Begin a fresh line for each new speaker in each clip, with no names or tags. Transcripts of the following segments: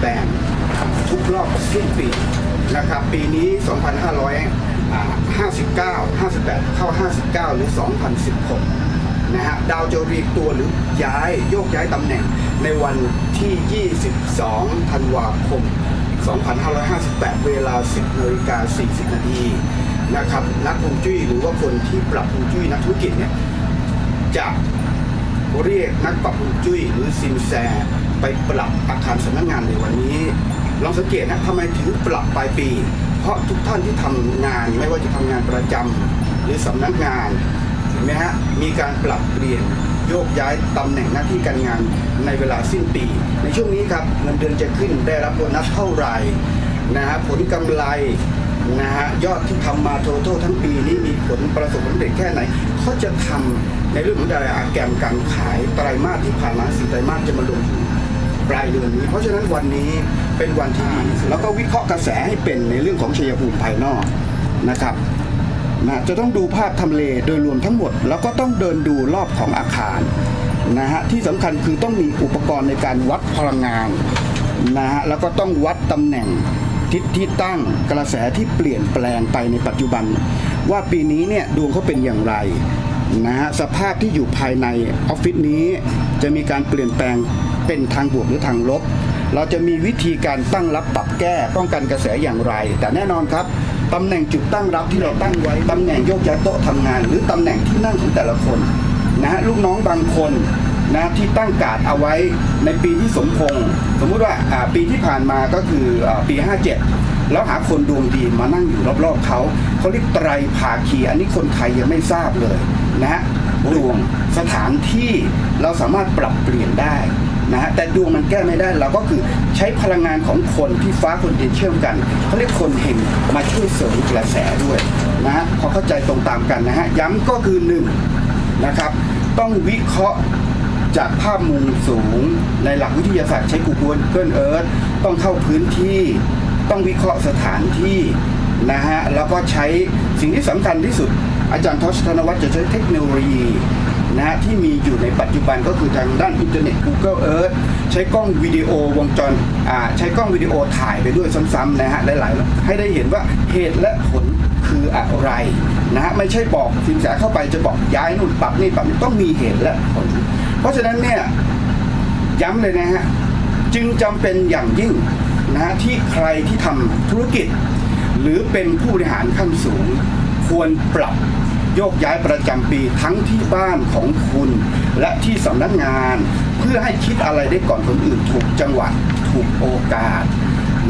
แปลงทุกรอบสิ้นปีนะครับปีนี้ 2559 58 เข้า 59 หรือ 2016 นะฮะดาวจะรีตัวหรือย้ายโยกย้ายตำแหน่งในวันที่ 22 ธันวาคม 2558 เวลา 10นาฬิกา40 นาทีนะครับนักฮวงจุ้ยหรือว่าคนที่ปรับฮวงจุ้ยนักธุรกิจเนี่ยจะเรียกนักปรับฮวงจุ้ยหรือซินแซ ไปปรับอาคารสำนักงานในวันนี้ลองสังเกตนะทำไมถึงปรับปลายปี เพราะทุกท่านที่ทำงานไม่ว่าจะทำงานประจำหรือสำนักงานเห็นไหมฮะมีการปรับเปลี่ยนโยกย้ายตำแหน่งหน้าที่การงานในเวลาสิ้นปี ในช่วงนี้ครับเงินเดือนจะขึ้นได้รับโบนัสเท่าไหร่นะฮะผลกำไรนะฮะยอดที่ทำมาโทโททั้งปีนี้มีผลประสบผลสำเร็จแค่ไหนเขาจะทำในเรื่องของดาราแกรมการขายไตรมาสที่ผ่านมาสี่ไตรมาสจะมาลงอยู่ ปลายเดือนนี้ เพราะฉะนั้นวันนี้เป็นวันที่ดีแล้วก็วิเคราะห์กระแสให้เป็นในเรื่องของชัยภูมิภายนอกนะครับนะจะต้องดูภาพทำเลโดยรวมทั้งหมด แล้วก็ต้องเดินดูรอบของอาคารนะฮะที่สำคัญคือต้องมีอุปกรณ์ในการวัดพลังงานนะฮะแล้วก็ต้องวัดตำแหน่งทิศที่ตั้งกระแสที่เปลี่ยนแปลงไปในปัจจุบัน ว่าปีนี้เนี่ยดวงเขาเป็นอย่างไร นะฮะสภาพที่อยู่ภายในออฟฟิศนี้ จะมีการเปลี่ยนแปลงเป็นทางบวกหรือทางลบ เราจะมีวิธีการตั้งรับปรับแก้ป้องกันกระแสอย่างไร แต่แน่นอนครับตำแหน่งจุดตั้งรับที่เราตั้งไว้ตำแหน่งโยกย้ายโต๊ะทำงาน หรือตำแหน่งที่นั่งของแต่ละคนนะฮะลูกน้องบางคนนะที่ตั้งการ์ดเอาไว้ในปีที่สมพงษ์สมมุติว่าปีที่ผ่านมาก็คืออาปี 57 แล้วหาคนดวงดีมานั่งอยู่รอบๆเขาเขาเรียกไตรภาคี อันนี้คนไทยยังไม่ทราบเลย นะฮะดวงสถานที่เราสามารถปรับเปลี่ยนได้นะฮะแต่ดวงมันแก้ไม่ได้เราก็คือใช้พลังงานของคนที่ฟ้าคนดินเชื่อมกันเขาเรียกคนเฮงมาช่วยเสริมกระแสด้วยนะฮะพอเข้าใจตรงตามกันนะฮะย้ำก็คือหนึ่งนะครับต้องวิเคราะห์จากภาพมุมสูงในหลักวิทยาศาสตร์ใช้ Google Google Earth ต้องเข้าพื้นที่ต้องวิเคราะห์สถานที่นะฮะแล้วก็ใช้สิ่งที่สำคัญที่สุด อาจารย์ทศธนวัฒน์จะใช้เทคโนโลยีนะฮะที่มีอยู่ในปัจจุบันก็คือทางด้านอินเทอร์เน็ต Google Earth ใช้กล้องวิดีโอวงจรอ่าใช้กล้องวิดีโอถ่ายไปด้วยซ้ำๆนะฮะหลายๆให้ได้เห็นว่าเหตุและผลคืออะไรนะฮะไม่ใช่บอกสินแสเข้าไปจะบอกย้ายนู่นปรับนี่ปรับนี่ต้องมีเหตุและผล เพราะฉะนั้นเนี่ยย้ำเลยนะฮะจึงจำเป็นอย่างยิ่งนะฮะที่ใครที่ทำธุรกิจ หรือเป็นผู้บริหารขั้นสูง ควรปรับโยกย้ายประจำปีทั้งที่บ้านของคุณ และที่สำนักงาน เพื่อให้คิดอะไรได้ก่อนคนอื่นถูกจังหวะถูกโอกาส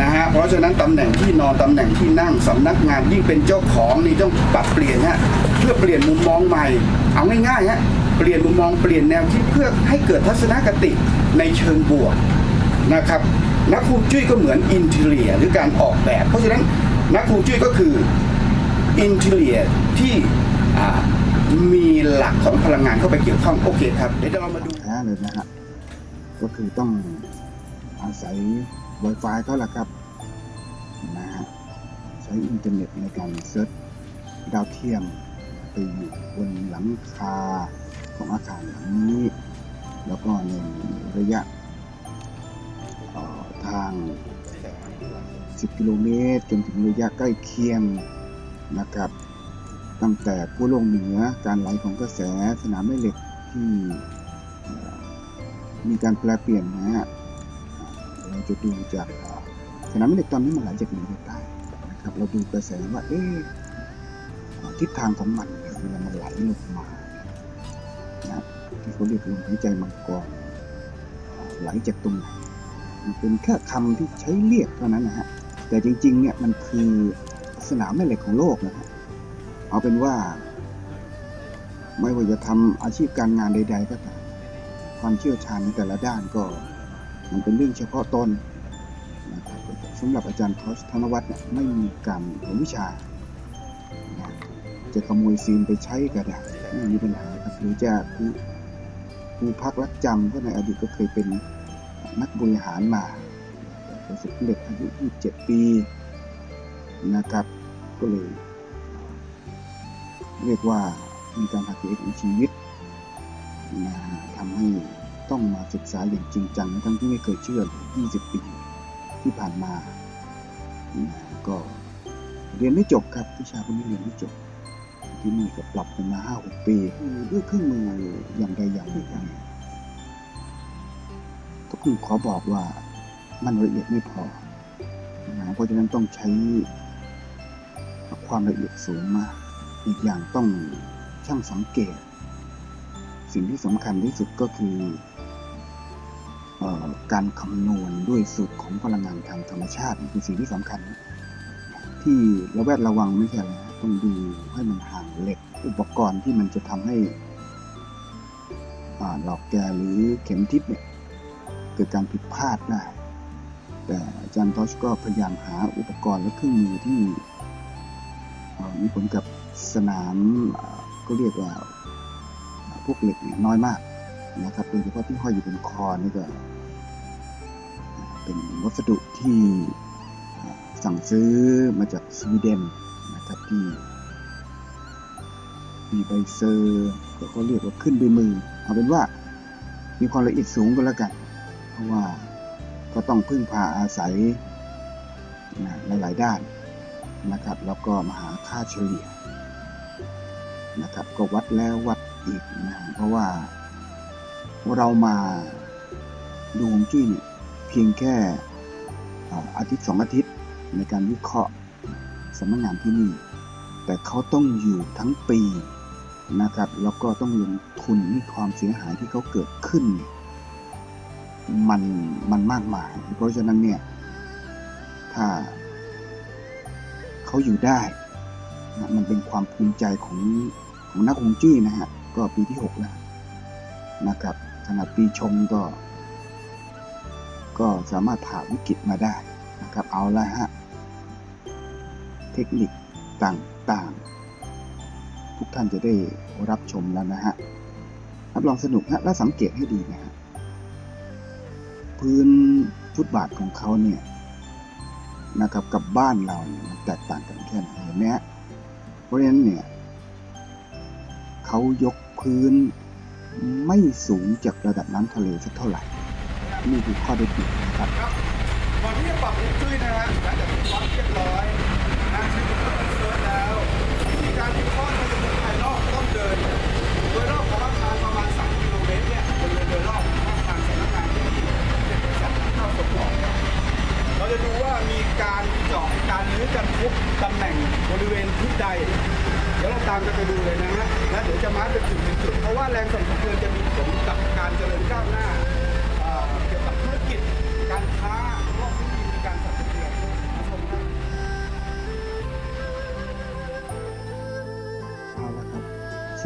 นะฮะเพราะฉะนั้นตำแหน่งที่นอนตำแหน่งที่นั่งสำนักงานยิ่งเป็นเจ้าของนี่ต้องปรับเปลี่ยนฮะเพื่อเปลี่ยนมุมมองใหม่ เอาง่ายๆฮะเปลี่ยนมุมมองเปลี่ยนแนวคิดเพื่อให้เกิดทัศนคติในเชิงบวกนะครับนักฮวงจุ้ยก็เหมือนอินเทเลียหรือการออกแบบ เพราะฉะนั้นนักฮวงจุ้ยก็คือ อินเทเลียที่มีหลักของพลังงานเข้าไปเกี่ยวข้องโอเคครับ เดี๋ยวเรามาดู
แท้เลยนะฮะก็คือต้องอาศัย Wi-Fi เขาแหละครับนะฮะใช้อินเทอร์เน็ตในการเซิร์ชดาวเทียมไปอยู่บนหลังคาของอาคารหลังนี้ แล้วก็ในระยะทาง 10 กิโลเมตร จนถึงระยะใกล้เคียง นะครับ ตั้งแต่ผู้ลงเหนือการไหลของกระแสสนามแม่เหล็กที่มีการแปลเปลี่ยนนะฮะเราจะดูจากสนามแม่เหล็กตอนนี้มันไหลจากเหนือไปใต้นะครับ เราดูกระแสว่าเอ๊ะทิศทางของมันเวลามันไหลลงมานะที่เขาเรียกลมหายใจมังกรไหลจากตรงไหนมันเป็นแค่คำที่ใช้เรียกเท่านั้นนะฮะแต่จริงๆเนี่ยมันคือ สนามแม่เหล็กของโลกนะฮะเอาเป็นว่า ไม่ว่าจะทำอาชีพการงานใด ๆ ก็ตามความเชี่ยวชาญในแต่ละด้านก็ มันเป็นเรื่องเฉพาะตนนะครับสำหรับอาจารย์ทศธนวัฒน์เนี่ยไม่มีการผลวิชานะจะขโมยซีนไปใช้ก็ได้ไม่มีปัญหาครับหรือจะครูครูพักรักจำก็ในอดีตก็เคยเป็นนักบริหารมาประสบความสำเร็จอายุ 27 ปีนะครับ ก็เลย เรียกว่ามีการหักเหของชีวิตนะทำให้ต้องมาศึกษาอย่างจริงจังทั้งที่ไม่เคยเชื่อเลย20 ปีที่ผ่านมานะก็เรียนไม่จบครับวิชาพวกนี้เรียนไม่จบ ที่นี่ก็ปรับกันมา5-6ปีด้วยเครื่องมืออย่างใดอย่างหนึ่งก็คือขอบอกว่ามันละเอียดไม่พอนะเพราะฉะนั้นต้องใช้ ความละเอียดสูงมาก อีกอย่างต้องช่างสังเกต สิ่งที่สำคัญที่สุดก็คือออการคำนวณด้วยสูตรของพลังงานทางธรรมชาติคือสิ่งที่สำคัญ ที่ระแวดระวังไม่ใช่อะไรนะต้องดูให้มันห่างเหล็ก อุปกรณ์ที่มันจะทำให้หลอกแกหรือเข็มทิศเนี่ยเกิดการผิดพลาดได้ แต่อาจารย์ทอชก็พยายามหาอุปกรณ์และเครื่องมือที่ มีผลกับสนามก็เรียกว่าพวกเหล็กเนี่ยน้อยมากนะครับโดยเฉพาะที่ห้อยอยู่บนคอนี่ก็เป็นวัสดุที่สั่งซื้อมาจากสวีเดนนะครับที่มีใบเซอร์ก็เขาเรียกว่าขึ้นด้วยมือ เอาเป็นว่ามีความละเอียดสูงก็แล้วกัน เพราะว่าก็ต้องพึ่งพาอาศัยนะหลาย ๆ ด้าน นะครับ แล้วก็มาหาค่าเฉลี่ยนะครับ ก็วัดแล้ววัดอีกนะเพราะว่าเรามาดูฮวงจุ้ยเนี่ยเพียงแค่อาทิตย์สองอาทิตย์ในการวิเคราะห์สำนักงานที่นี่ แต่เขาต้องอยู่ทั้งปีนะครับ แล้วก็ต้องลงทุนมีความเสียหายที่เขาเกิดขึ้น มันมันมากมาย เพราะฉะนั้นเนี่ยถ้า เขาอยู่ได้นะมันเป็นความภูมิใจของของนักฮวงจุ้ยนะฮะก็ปีที่ 6 แล้วนะครับขนาดปีชงก็ ก็สามารถผ่าวิกฤตมาได้นะครับเอาละฮะเทคนิคต่างๆ ทุกท่านจะได้รับชมแล้วนะฮะรับรองสนุกฮะและสังเกตให้ดีนะฮะพื้นฟุตบาทของเขาเนี่ย นะครับกับบ้านเราเนี่ยมันแตกต่างกันแค่ไหนเห็นไหมฮะเพราะฉะนั้นเนี่ยเขายกพื้นไม่สูงจากระดับน้ำทะเลสักเท่าไหร่ นี่คือข้อได้เปรียบนะครับ
ก่อนที่จะปรับอุ้ยนะฮะหลังจากที่วัดเรียบร้อยนะ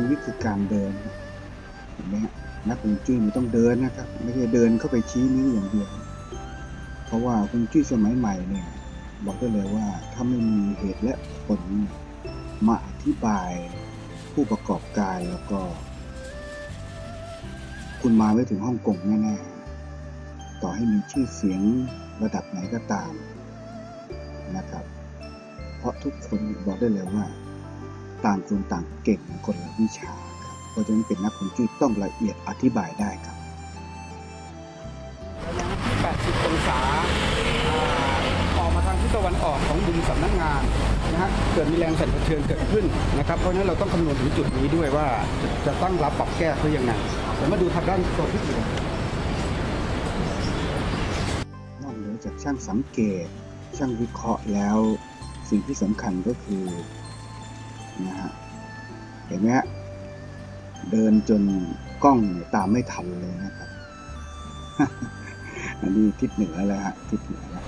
ชีวิตคือการเดินเห็น
ไหมนักฮวงจุ้ยมันต้องเดินนะครับ ไม่ใช่เดินเข้าไปชี้นิ้วอย่างเดียว เพราะว่าฮวงจุ้ยสมัยใหม่เนี่ยบอกได้เลยว่าถ้าไม่มีเหตุและผลมาอธิบายผู้ประกอบการแล้วก็ คุณมาไม่ถึงฮ่องกงแน่ๆต่อให้มีชื่อเสียงระดับไหนก็ตามนะครับ เพราะทุกคนบอกได้เลยว่า ต่างคนต่างเก่งคนละวิชาครับเพราะฉะนั้นเป็นนักฮวงจุ้ยต้องละเอียดอธิบายได้ครับ
ระยะที่ 80 องศาอ่าออกมาทางทิศตะวันออกของมุมสำนักงานนะฮะเกิดมีแรงสั่นสะเทือนเกิดขึ้นนะครับ เพราะฉะนั้นเราต้องคำนวณถึงจุดนี้ด้วยว่าจะจะตั้งรับปรับแก้เขายังไงเดี๋ยวมาดูทางด้านตัวที่อื่น
นอกเหนือจากช่างสังเกต ช่างวิเคราะห์แล้ว สิ่งที่สำคัญก็คือ นะฮะเห็นไหมฮะเดินจนกล้องตามไม่ทันเลยนะครับอันนี้ทิศเหนือแล้วฮะทิศเหนือแล้ว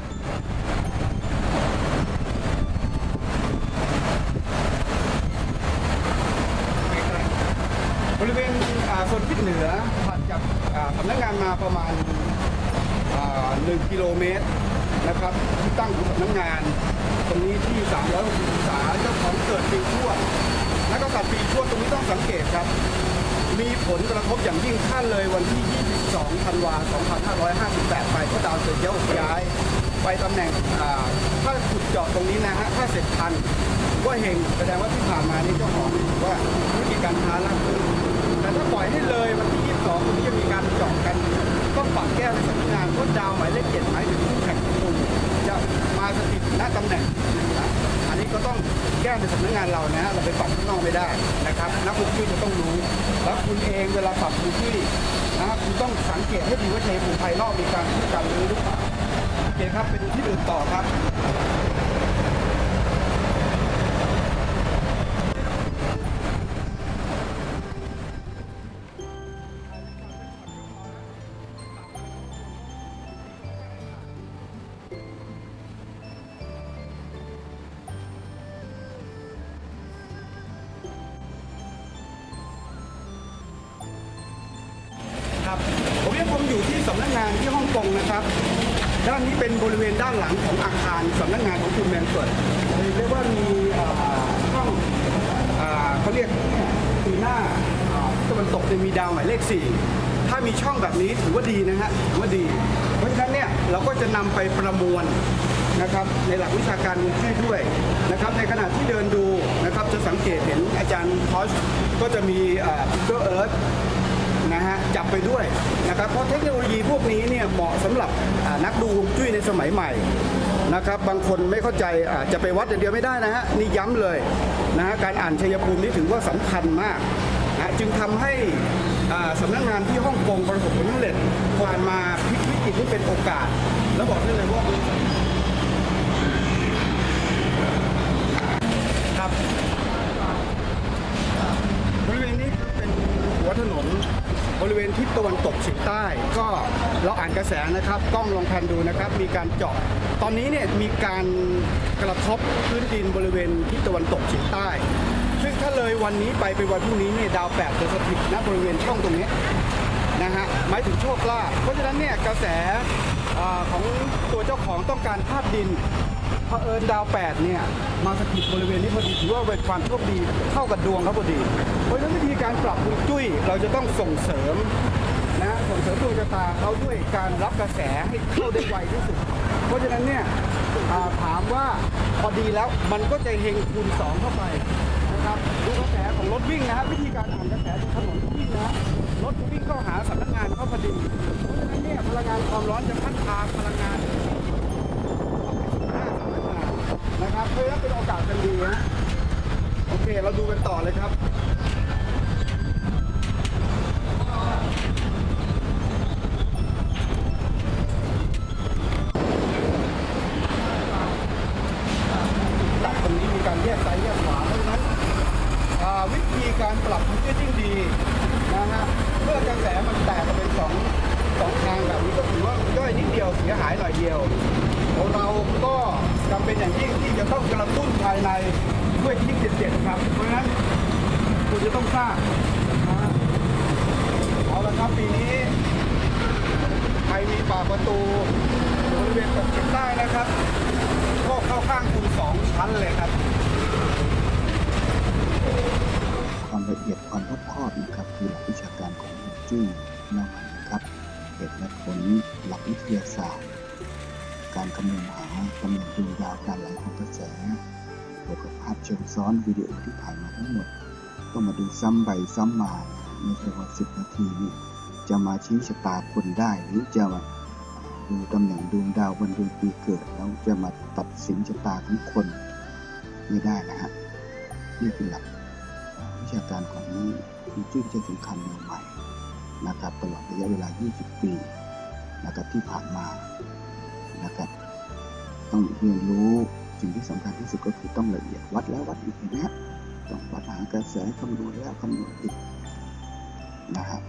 บริเวณอ่าโซนทิศเหนือถัดจากสำนักงานมาประมาณหนึ่งกิโลเมตรนะครับที่ตั้งของสำนักงาน ตรงนี้ที่ 360องศาเจ้าของเกิดปีชวดนักกษัตริย์ปีชวดตรงนี้ต้องสังเกตครับ มีผลกระทบอย่างยิ่งถ้าเลยวันที่ 22 ธันวาคม 2558 ไปเพราะดาวเสร็จโยกย้าย ไปตำแหน่งอ่าถ้าขุดเจาะตรงนี้นะฮะถ้าเสร็จทันก็เฮงแสดงว่าที่ผ่านมานี่เจ้าของนี่ถือว่าวิธีการค้าราบรื่นแต่ถ้าปล่อยให้เลยวันที่ 22วันนี้จะมีการเจาะกัน ต้องปรับแก้ในสำนักงานเพราะดาวหมายเลขเจ็ดหมายถึงคู่แข่ง มาสถิตณตำแหน่งนะอันนี้ก็ต้องแก้ในสำนักงานเรานะฮะเราไปปรับข้างนอกไม่ได้นะครับนักลงทุนจะต้องรู้ แล้วคุณเองเวลาปรับพื้นที่นะฮะคุณต้องสังเกตให้ดีว่าชัยภูมิภายนอกมีการพูดกันหรือหรือเปล่าโอเคครับไปดูที่อื่นต่อครับานที่ฮ่องกงนะครับ ด้านนี้เป็นบริเวณด้านหลังของอาคารสำนักงานของคุณแมนเฟิร์ดเรียกว่ามีเอ่อช่องเขาเรียกปีหน้าตะวันตกจะมีดาวหมายเลข 4 ถ้ามีช่องแบบนี้ถือว่าดีนะฮะถือว่าดี เพราะฉะนั้นเนี่ยเราก็จะนำไปประมวลนะครับในหลักวิชาการฮวงจุ้ยด้วยนะครับในขณะที่เดินดูนะครับจะสังเกตเห็นอาจารย์พอชก็จะมีพิกเกอร์เอิร์ธ จับไปด้วยนะครับเพราะเทคโนโลยีพวกนี้เนี่ยเหมาะสำหรับนักดูฮวงจุ้ยในสมัยใหม่นะครับบางคนไม่เข้าใจอาจจะไปวัดอย่างเดียวไม่ได้นะฮะนี่ย้ำเลยนะฮะการอ่านชัยภูมินี่ถือว่าสำคัญมากนะจึงทำให้อ่าสำนักงานที่ฮ่องกงประสบผลสำเร็จผ่านมาพลิกวิกฤตให้เป็นโอกาส แล้วบอกได้เลยว่าครับ บริเวณนี้คือเป็นัวถนนบริเวณทิศตะวันตกเฉียงใต้ ก็เราอ่านกระแสนะครับ กล้องลองแพนดูนะครับ มีการเจาะตอนนี้เนี่ยมีการกระทบพื้นดินบริเวณทิศตะวันตกเฉียงใต้ ซึ่งถ้าเลยวันนี้ไปไปวันพรุ่งนี้เนี่ยดาวแปดจะสถิตณบริเวณช่องตรงนี้นะฮะหมายถึงโชคลาภเพราะฉะนั้นเนี่ยกระแสอของตัวเจ้าของต้องการธาตุดิน เผอิญดาวแปดเนี่ยมาสถิตบริเวณนี้พอดีถือว่าเป็นความโชคดีเข้ากับดวงเขาพอดี เพราะฉะนั้นวิธีการปรับฮวงจุ้ยเราจะต้องส่งเสริมนะส่งเสริมดวงชะตาเขาด้วยการรับกระแสให้เข้าได้ไวที่สุด เพราะฉะนั้นเนี่ยอ่าถามว่าพอดีแล้วมันก็จะเฮงคูณสองเข้าไปนะครับดูกระแสของรถวิ่งนะฮะวิธีการอ่านกระแสบนถนนวิ่งนะฮะรถวิ่งเข้าหาสำนักงานเข้าพอดีเพราะฉะนั้นเนี่ยพลังงานความร้อนจะพัดพาพลังงาน นะครับเพราะฉะนั้นเป็นโอกาสกันดีนะโอเคเราดูกันต่อเลยครับตัดตรงนี้มีการแยกซ้ายแยกขวาเพราะฉะนั้นวิธีการปรับมันก็ยิ่งดีนะฮะเมื่อกระแสมันแตกออกเป็นสองสองทางแบบนี้ก็ถือว่าย่อยนิดเดียวเสียหายหน่อยเดียวเราก็จำเป็น อย่างยิ่งที่จะต้องกระตุ้นภายในด้วยที่เด็ดๆครับ เพราะฉะนั้นคุณจะต้องสร้างเอาละครับปีนี้ใครมีปากประตูบริเวณตกเฉียงใต้นะครับก็เข้าข้างคุณสองชั้นเลยครับ
ความละเอียดความรอบคอบนะครับคือหลักวิชาการของฮวงจุ้ยนอกนะครับเหตุและผลหลักวิทยาศาสตร์ การคำนวณหาตำแหน่งดวงดาวการไหลของกระแสบวกับภาพเชิงซ้อนวิดีโอที่ถ่ายมาทั้งหมดต้องมาดูซ้ำไปซ้ำมาในเวลาสิบนาทีนี้จะมาชี้ชะตาคนได้หรือจะมาดูตำแหน่งดวงดาววันเดือนปีเกิด แล้วจะมาตัดสินชะตาของคนไม่ได้นะฮะนี่คือหลักวิชาการของคุณจุ้ยที่สำคัญใหม่ๆนะครับตลอดระยะเวลา 20 ปีนะครับที่ผ่านมา นะครับต้องเรียนรู้สิ่งที่สำคัญที่สุดก็คือต้องละเอียดวัดแล้ววัดอีกนะฮะต้องวัดหากระแสคำนวณแล้วคำนวณอีกนะครับ